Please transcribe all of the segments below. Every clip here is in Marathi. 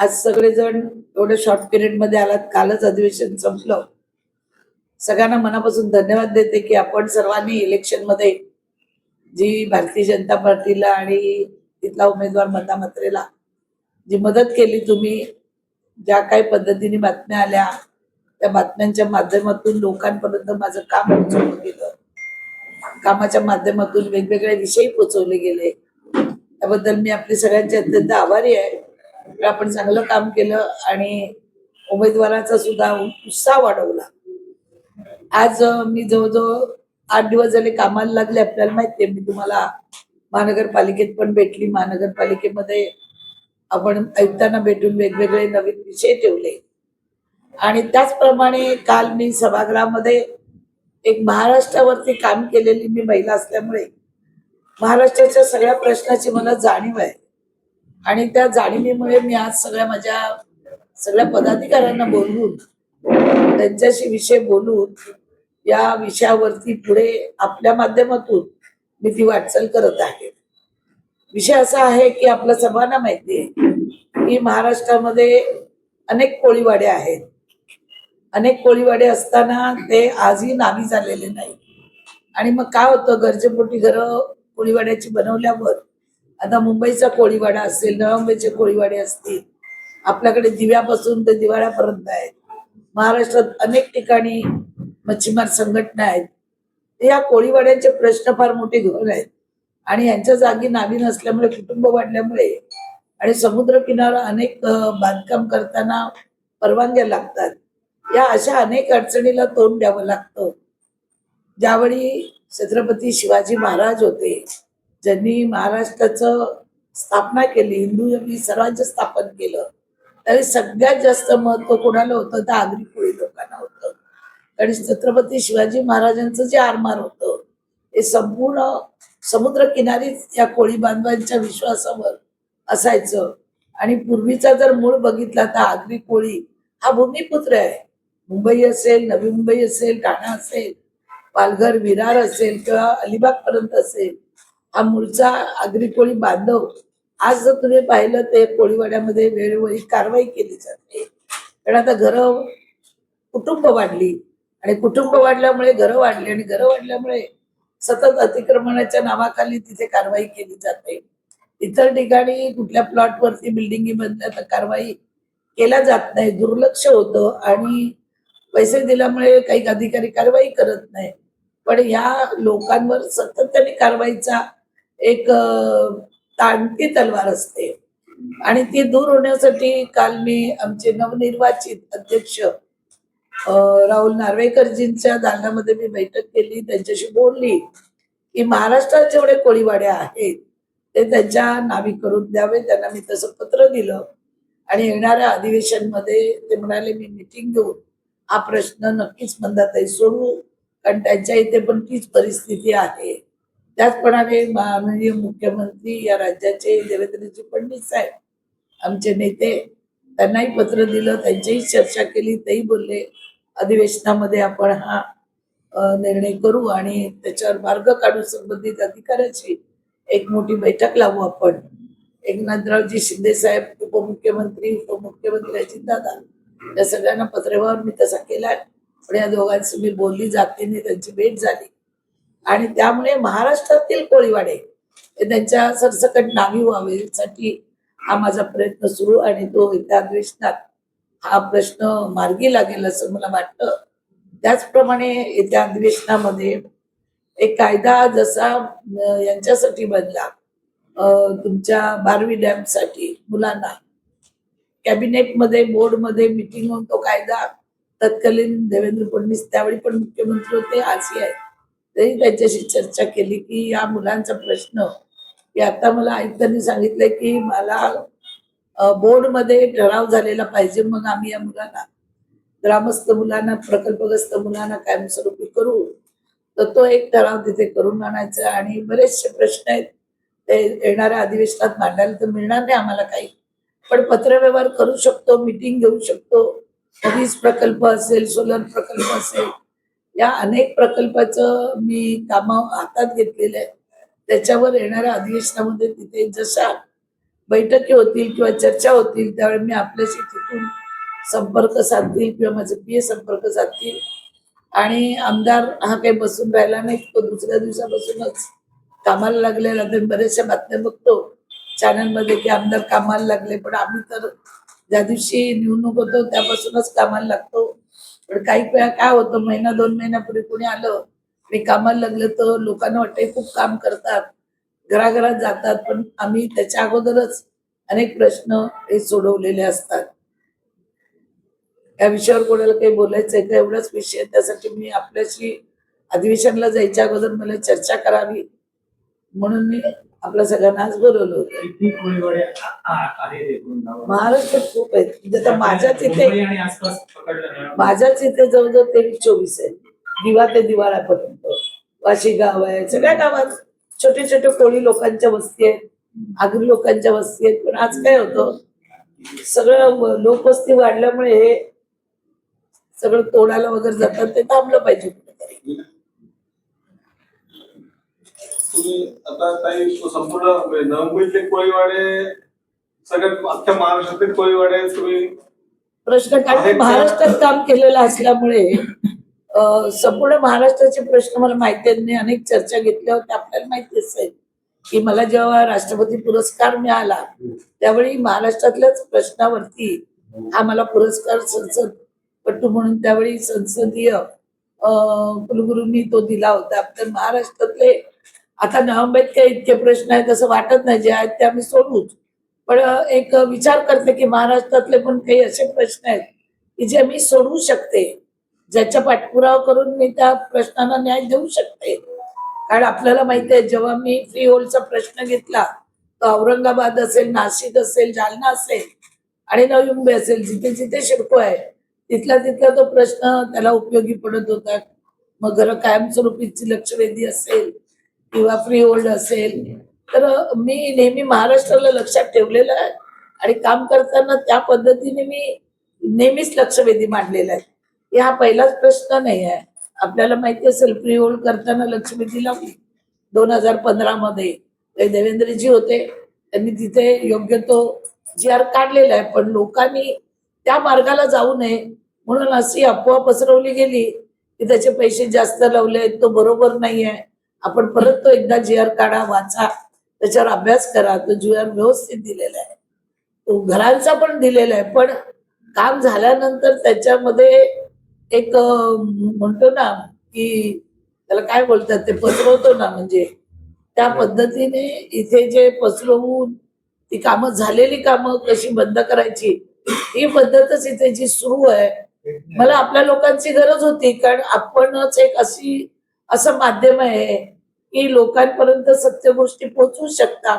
आज सगळेजण एवढ्या शॉर्ट पिरियडमध्ये आलात कालच अधिवेशन संपलं. सगळ्यांना मनापासून धन्यवाद देते की आपण सर्वांनी इलेक्शनमध्ये जी भारतीय जनता पार्टीला आणि तिथला उमेदवार मता मात्रेला जी मदत केली तुम्ही ज्या काही पद्धतीने बातम्या आल्या त्या बातम्यांच्या माध्यमातून लोकांपर्यंत माझं काम पोहोचवलं गेलं. कामाच्या माध्यमातून वेगवेगळे विषय पोचवले गेले. त्याबद्दल मी आपली सगळ्यांची अत्यंत आभारी आहे. तर आपण चांगलं काम केलं आणि उमेदवाराचा सुद्धा उत्साह वाढवला. आज मी जवळजवळ आठ दिवस झाले कामाला लागले. आपल्याला माहिती मी तुम्हाला महानगरपालिकेत पण भेटली. महानगरपालिकेमध्ये आपण आयुक्तांना भेटून वेगवेगळे नवीन विषय ठेवले. आणि त्याचप्रमाणे काल मी सभागृहामध्ये एक महाराष्ट्रावरती काम केलेली मी महिला असल्यामुळे महाराष्ट्राच्या सगळ्या प्रश्नाची मला जाणीव आहे. आणि त्या जाणिवेमुळे मी आज सगळ्या माझ्या सगळ्या पदाधिकाऱ्यांना बोलवून त्यांच्याशी विषय बोलून या विषयावरती पुढे आपल्या माध्यमातून मी ती वाटचाल करत आहे. विषय असा आहे की आपल्या सर्वांना माहिती आहे की महाराष्ट्रामध्ये अनेक कोळीवाडे आहेत. अनेक कोळीवाडे असताना ते आजही नामी झालेले नाही आणि मग काय होतं गरजेपोटी घरं कोळीवाड्याची बनवल्यावर आता मुंबईचा कोळीवाडा असेल नवी मुंबईचे कोळीवाडे असतील आपल्याकडे दिव्यापासून ते दिवाळ्यापर्यंत आहेत. महाराष्ट्रात अनेक ठिकाणी मच्छीमार संघटना आहेत. या कोळीवाड्यांचे प्रश्न फार मोठे घेऊन आहेत. आणि यांच्या जागी नावी नसल्यामुळे कुटुंब वाढल्यामुळे आणि समुद्र किनारा अनेक बांधकाम करताना परवानग्या लागतात. या अशा अनेक अडचणीला तोंड द्यावं लागतं. ज्यावेळी छत्रपती शिवाजी महाराज होते ज्यांनी महाराष्ट्राचं स्थापना केली हिंदू यांनी स्वराज्य स्थापन केलं त्यावेळी सगळ्यात जास्त महत्त्व कोणाला होतं? तर आगरी कोळी लोकांना होतं. आणि छत्रपती शिवाजी महाराजांचं जे आरमार होतं हे संपूर्ण समुद्र किनारीच या कोळी बांधवांच्या विश्वासावर असायचं. आणि पूर्वीचा जर मूळ बघितला तर आगरी कोळी हा भूमिपुत्र आहे. मुंबई असेल नवी मुंबई असेल ठाणा असेल पालघर विरार असेल किंवा अलिबाग पर्यंत असेल हा मूळचा आगरी कोळी बांधव. आज जर तुम्ही पाहिलं ते कोळीवाड्यामध्ये वेळोवेळी कारवाई केली जाते. कारण आता घरं कुटुंब वाढली. आणि कुटुंब वाढल्यामुळे घरं वाढली आणि घरं वाढल्यामुळे सतत अतिक्रमणाच्या नावाखाली तिथे कारवाई केली जाते. इतर ठिकाणी कुठल्या प्लॉटवरती बिल्डिंगी बनल्या तर कारवाई केल्या जात नाही. दुर्लक्ष होतं आणि पैसे दिल्यामुळे काही अधिकारी कारवाई करत नाही. पण या लोकांवर सतत त्यांनी कारवाईचा एक ताणती तलवार असते. आणि ती दूर होण्यासाठी काल मी आमचे नवनिर्वाचित अध्यक्ष राहुल नार्वेकरजींच्या दालनामध्ये मी बैठक केली. त्यांच्याशी बोलली की महाराष्ट्रात जेवढे कोळीवाडे आहेत ते त्यांच्या नावी करून द्यावे त्यांना मी तसं पत्र दिलं आणि येणाऱ्या अधिवेशनमध्ये ते म्हणाले मी मिटिंग घेऊन हा प्रश्न नक्कीच मंदाताई सोडवू कारण त्यांच्या इथे पण तीच परिस्थिती आहे. त्याचप्रमाणे माननीय मुख्यमंत्री या राज्याचे देवेंद्रजी फडणवीस साहेब आमचे नेते त्यांनाही पत्र दिलं त्यांच्याही चर्चा केली तेही बोलले. अधिवेशनामध्ये आपण हा निर्णय करू आणि त्याच्यावर मार्ग काढू संबंधित अधिकाऱ्याची एक मोठी बैठक लावू आपण. एकनाथरावजी शिंदे साहेब उपमुख्यमंत्री उपमुख्यमंत्री अजित दादा या सगळ्यांना पत्रव्यवहार मी तसा केलाय. पण या दोघांशी मी बोलली जातीने त्यांची भेट झाली. आणि त्यामुळे महाराष्ट्रातील कोळीवाडे त्यांच्या सरसकट नावी व्हावेसाठी हा माझा प्रयत्न सुरू आणि तो त्या अधिवेशनात हा प्रश्न मार्गी लागेल असं मला वाटतं. त्याचप्रमाणे येत्या अधिवेशनामध्ये एक कायदा जसा यांच्यासाठी बनला तुमच्या बारवी डॅमसाठी मुलांना. कॅबिनेटमध्ये बोर्डमध्ये मिटिंग होऊन तो कायदा तत्कालीन देवेंद्र फडणवीस त्यावेळी पण मुख्यमंत्री होते आजही आहेत तरी त्याच्याशी चर्चा केली की या मुलांचा प्रश्न. की आता मला आयुक्तांनी सांगितलंय की मला बोर्डमध्ये ठराव झालेला पाहिजे मग आम्ही या मुलांना ग्रामस्थ मुलांना प्रकल्पग्रस्त मुलांना कायमस्वरूपी करू. तर तो एक ठराव तिथे करून आणायचा आणि बरेचसे प्रश्न आहेत. ते येणाऱ्या अधिवेशनात मांडायला तर मिळणार नाही आम्हाला काही. पण पत्रव्यवहार करू शकतो मिटिंग घेऊ शकतो. वीज प्रकल्प असेल सोलर प्रकल्प असेल या अनेक प्रकल्पाचं मी काम हातात घेतलेलं आहे. त्याच्यावर येणाऱ्या अधिवेशनामध्ये तिथे जशा बैठकी होतील किंवा चर्चा होतील त्यावेळी मी आपल्याशी तिथून संपर्क साधतील किंवा माझे पी संपर्क साधतील. आणि आमदार हा काही बसून राहिला नाही तो दुसऱ्या दिवसापासूनच कामाला लागलेला तर बऱ्याचशा बातम्या बघतो चॅनलमध्ये की आमदार कामाला लागले पण आम्ही तर ज्या दिवशी निवडणूक होतो त्यापासूनच कामाला लागतो. पण काही वेळा काय होतं महिना दोन महिन्यापूर्वी कोणी आलं आणि कामाला लागलं तर लोकांना वाटतं खूप काम करतात घराघरात जातात पण आम्ही त्याच्या अगोदरच अनेक प्रश्न हे सोडवलेले असतात. या विषयावर कोणाला काही बोलायचं आहे का? एवढाच विषय त्यासाठी मी आपल्याशी अधिवेशनला जायच्या अगोदर मला चर्चा करावी म्हणून मी आपल्या सगळ्यांना आज बोलवलं होतं. किती कोळीवाडे आ- आ- आहेत एकूण गावात? महाराष्ट्रात खूप आहेत. म्हणजे आता माझ्याच इथे मुंबई आणि आसपास पकडलं ना. माझ्याच इथे जवळजवळ तेवीस चोवीस आहे दिवा ते दिवाळापर्यंत वाशी गाव आहे. सगळ्या गावात छोटे छोटे कोळी लोकांच्या वस्ती आहेत. आगरी लोकांच्या वस्ती आहेत. पण आज काय होतं? सगळं व- लोकवस्ती वाढल्यामुळे हे सगळं तोडायला वगैरे जातात. ते थांबलं पाहिजे कुठेतरी. तुम्ही आता काही संपूर्ण म्हणजे नवमुंबईतले कोळीवाडे सगळ्यात अख्ख्या महाराष्ट्रातले कोळीवाडे तुम्ही प्रश्न काय? आहेत का? महाराष्ट्रात काम केलेलं असल्यामुळे संपूर्ण महाराष्ट्राचे प्रश्न मला माहिती आहेत. मी अनेक चर्चा घेतल्या होत्या. आपल्याला माहिती असेल की मला जेव्हा राष्ट्रपती पुरस्कार मिळाला त्यावेळी महाराष्ट्रातल्याच प्रश्नावरती हा मला पुरस्कार संसदपटू म्हणून त्यावेळी संसदीय कुलगुरूंनी तो दिला होता. तर महाराष्ट्रातले आता नवंबईत काही इतके प्रश्न आहेत असं वाटत नाही जे आहेत ते आम्ही सोडूच पण एक विचार करते की महाराष्ट्रातले पण काही असे प्रश्न आहेत की जे मी सोडवू शकते. ज्याच्या पाठपुरावा करून मी त्या प्रश्नांना न्याय देऊ शकते. कारण आपल्याला माहिती आहे जेव्हा मी फ्री होल्डचा प्रश्न घेतला तो औरंगाबाद असेल नाशिक असेल जालना असेल आणि नवी मुंबई असेल जिथे जिथे शिडको आहे तिथला तिथला तो प्रश्न त्याला उपयोगी पडत होता. मग घर कायमस्वरूपीची लक्षवेधी असेल किंवा फ्री होल्ड असेल तर मी नेहमी महाराष्ट्राला लक्षात ठेवलेलं आहे. आणि काम करताना त्या पद्धतीने मी नेहमीच लक्षवेधी मांडलेला आहे. हा पहिलाच प्रश्न नाही आहे. आपल्याला माहिती असेल फ्री होल्ड करताना लक्षवेधी लावली. दोन हजार पंधरा मध्ये देवेंद्रजी होते. त्यांनी तिथे योग्य तो जी आर काढलेला आहे. पण लोकांनी त्या मार्गाला जाऊ नये म्हणून अशी अफवा पसरवली गेली की त्याचे पैसे जास्त लावले तो बरोबर नाही आहे आपण परत तो एकदा जी आर काढा वाचा त्याच्यावर अभ्यास करा तो जी आर व्यवस्थित दिलेला आहे. तो घरांचा पण दिलेला आहे पण काम झाल्यानंतर त्याच्यामध्ये एक म्हणतो ना की त्याला काय बोलतात ते पसरवतो ना म्हणजे त्या पद्धतीने इथे जे पसरवून ती कामं झालेली कामं कशी बंद करायची ही पद्धतच इथे जी सुरू आहे मला आपल्या लोकांची गरज होती कारण आपणच एक अशी असं माध्यम आहे की लोकांपर्यंत सत्य गोष्टी पोहोचवू शकता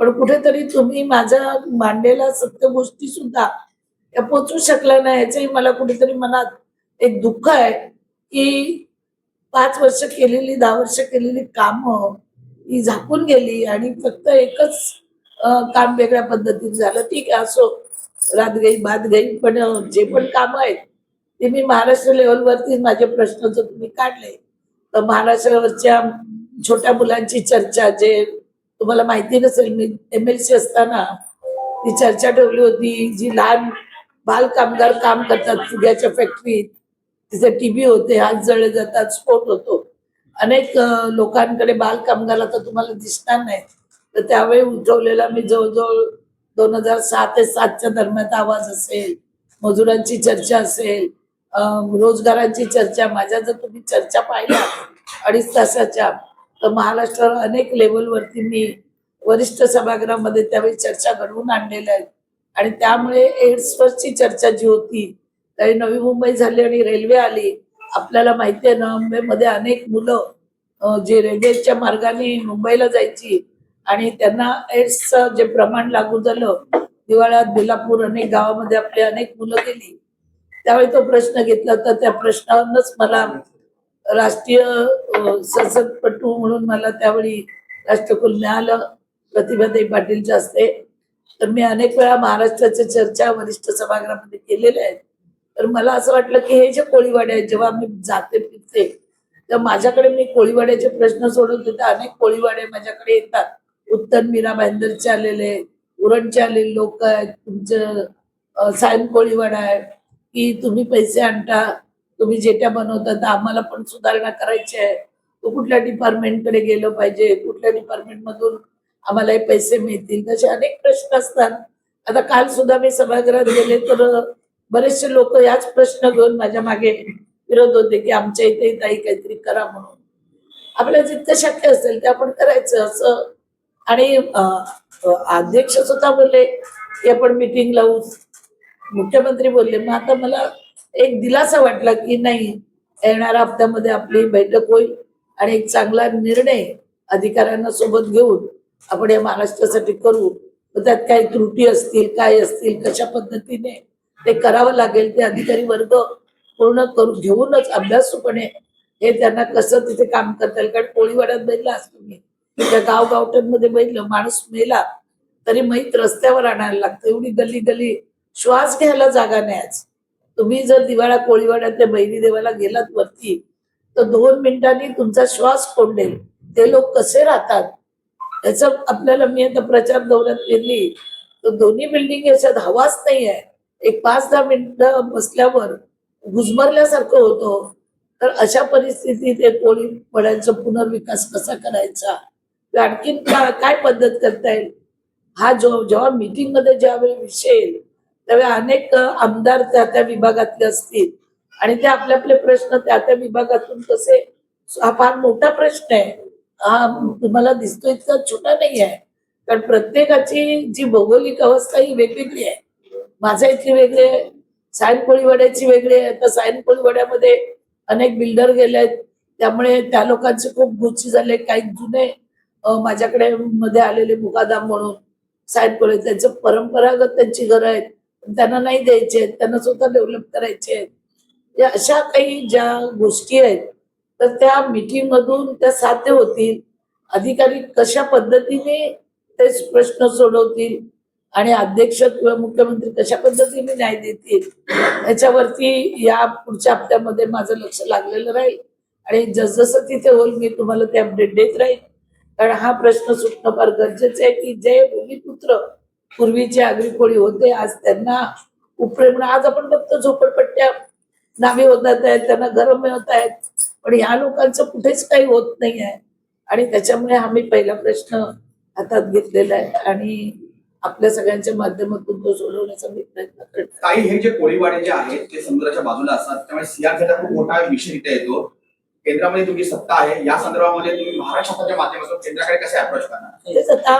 पण कुठेतरी तुम्ही माझ्या मांडलेल्या सत्य गोष्टी सुद्धा त्या पोचू शकल्या नाही याचंही मला कुठेतरी मनात एक दुःख आहे की पाच वर्ष केलेली दहा वर्ष केलेली कामं ही झाकून गेली आणि फक्त एकच काम वेगळ्या पद्धतीने झालं. ठीक आहे असो रात गई भात गई पण जे पण कामं आहेत ते मी महाराष्ट्र लेवलवरती माझे प्रश्न जर तुम्ही काढले महाराष्ट्रावरच्या छोट्या मुलांची चर्चा जे तुम्हाला माहिती नसेल मी एम एल सी असताना ती चर्चा ठेवली होती. जी लहान बाल कामगार काम करतात फुग्याच्या फॅक्टरीत तिथे टीबी होते हात जळले जातात स्फोट होतो. अनेक लोकांकडे बाल कामगार आता तुम्हाला दिसणार नाही तर त्यावेळी उठवलेला मी जवळजवळ दोन हजार सहा ते सातच्या दरम्यान आवाज असेल मजुरांची चर्चा असेल रोजगारांची चर्चा माझ्या जर तुम्ही चर्चा पाहिल्या अडीच तासाच्या तर महाराष्ट्रावर अनेक लेवलवरती मी वरिष्ठ सभागृहामध्ये त्यावेळी चर्चा घडवून आणलेल्या आहेत. आणि त्यामुळे एड्सवरची चर्चा जी होती त्यावेळी नवी मुंबई झाली आणि रेल्वे आली आपल्याला माहिती आहे ना मुंबईमध्ये अनेक मुलं जे रेल्वेच्या मार्गाने मुंबईला जायची आणि त्यांना एड्सचं जे प्रमाण लागू झालं दिवाळ्यात बेलापूर अनेक गावामध्ये आपली अनेक मुलं गेली. त्यावेळी तो प्रश्न घेतला तर त्या प्रश्नावरच मला राष्ट्रीय ससदपटू संसदपटू म्हणून मला त्यावेळी राष्ट्रकुल मिळालं. प्रतिभाताई पाटीलच्या असते तर मी अनेक वेळा महाराष्ट्राच्या चर्चा वरिष्ठ सभागृहामध्ये केलेल्या आहेत. तर मला असं वाटलं की हे जे कोळीवाडे आहेत जेव्हा मी जाते फिरते तर माझ्याकडे मी कोळीवाड्याचे प्रश्न सोडवते तर अनेक कोळीवाडे माझ्याकडे येतात. उत्तर मीरा भाईंदरचे आलेले आहेत. उरणचे आलेले लोक आहेत. तुमचं सायन कोळीवाडा आहे. की तुम्ही पैसे आणता तुम्ही जेट्या बनवता तर आम्हाला पण सुधारणा करायची आहे. तो कुठल्या डिपार्टमेंटकडे गेलं पाहिजे कुठल्या डिपार्टमेंट मधून आम्हाला हे पैसे मिळतील? तसे अनेक प्रश्न असतात. आता काल सुद्धा मी सभागृहात गेले तर बरेचसे लोक याच प्रश्न घेऊन माझ्या मागे फिरत होते की आमच्या इथे ताई काहीतरी करा म्हणून. आपल्याला जितकं शक्य असेल ते आपण करायचं असं. आणि अध्यक्ष स्वतः बोलले की आपण मिटिंग लावू. मुख्यमंत्री बोलले मग आता मला एक दिलासा वाटला की नाही येणाऱ्या हप्त्यामध्ये आपली बैठक होईल आणि एक चांगला निर्णय अधिकाऱ्यांना सोबत घेऊन आपण या महाराष्ट्रासाठी करू. मग त्यात काही त्रुटी असतील काय असतील कशा पद्धतीने ते करावं लागेल ते अधिकारी वर्ग पूर्ण करून घेऊनच अभ्यासूपणे हे त्यांना कसं तिथे काम करता येईल. कारण कोळीवाड्यात बघितलं आज तुम्ही त्या गाव गावठ्यांमध्ये बघितलं माणूस मेला तरी मैत रस्त्यावर आणायला लागतं. एवढी गल्ली गल्ली श्वास घ्यायला जागा नाही आज. तुम्ही जर दिवाळा कोळीवाड्यातल्या बहिणी देवाला गेलात वरती तर दोन मिनिटांनी तुमचा श्वास कोंडेल. ते लोक कसे राहतात? याचं आपल्याला मी आता प्रचार दौऱ्यात फिरली तर दोन्ही बिल्डिंग याच्यात हवाच नाही आहे एक पाच दहा मिनिटं बसल्यावर गुजमरल्यासारखं होतं. तर अशा परिस्थितीत हे कोळीवाड्यांचा पुनर्विकास कसा करायचा? आणखीन काय पद्धत करता येईल? हा जो जेव्हा मीटिंगमध्ये ज्यावेळी विषय येईल त्यावेळी अनेक आमदार त्या त्या विभागातले असतील. आणि ते आपले आपले प्रश्न त्या त्या विभागातून कसे हा फार मोठा प्रश्न आहे. हा तुम्हाला दिसतो इतका छोटा नाही आहे कारण प्रत्येकाची जी भौगोलिक अवस्था ही वेगवेगळी आहे. माझ्या इथली वेगळी आहे सायन कोळीवाड्याची वेगळी आहे. तर सायन कोळीवाड्यामध्ये अनेक बिल्डर गेले आहेत. त्यामुळे त्या लोकांचे खूप गुच्ची झाले काही जुने माझ्याकडे मध्ये आलेले मुकादाम म्हणून सायन कोळी त्यांचं परंपरागत त्यांची घरं आहेत. त्यांना नाही द्यायचे आहेत त्यांना स्वतः डेव्हलप करायचे आहेत. या अशा काही ज्या गोष्टी आहेत तर त्या मीटिंग मधून त्या साध्य होतील. अधिकारी कशा पद्धतीने ते प्रश्न सोडवतील आणि अध्यक्ष किंवा मुख्यमंत्री कशा पद्धतीने न्याय देतील याच्यावरती या पुढच्या हप्त्यामध्ये माझं लक्ष लागलेलं राहील. आणि जसजसं तिथे होईल मी तुम्हाला ते अपडेट देत राहील. कारण हा प्रश्न सुटणं फार गरजेचं आहे की जे भूमिपुत्र पूर्वीचे आगरी कोळी होते आज त्यांना उपयोग आज आपण फक्त झोपडपट्ट्या नावे होतात आहेत त्यांना घरं मिळत आहेत. पण ह्या लोकांचं कुठेच काही होत नाही आहे. आणि त्याच्यामुळे आम्ही पहिला प्रश्न हातात घेतलेला आहे. आणि आपल्या सगळ्यांच्या माध्यमातून तो सोडवण्याचा मी प्रयत्न करतो. काही हे जे कोळीवाडे जे आहेत ते समुद्राच्या बाजूला असतात. त्यामुळे सीआरपीचा खूप मोठा विषय इथे येतो. केंद्रामध्ये तुमची सत्ता आहे. या संदर्भामध्ये तुम्ही महाराष्ट्र शासनाच्या माध्यमातून केंद्राकडे कसे अप्रोच करणार? आता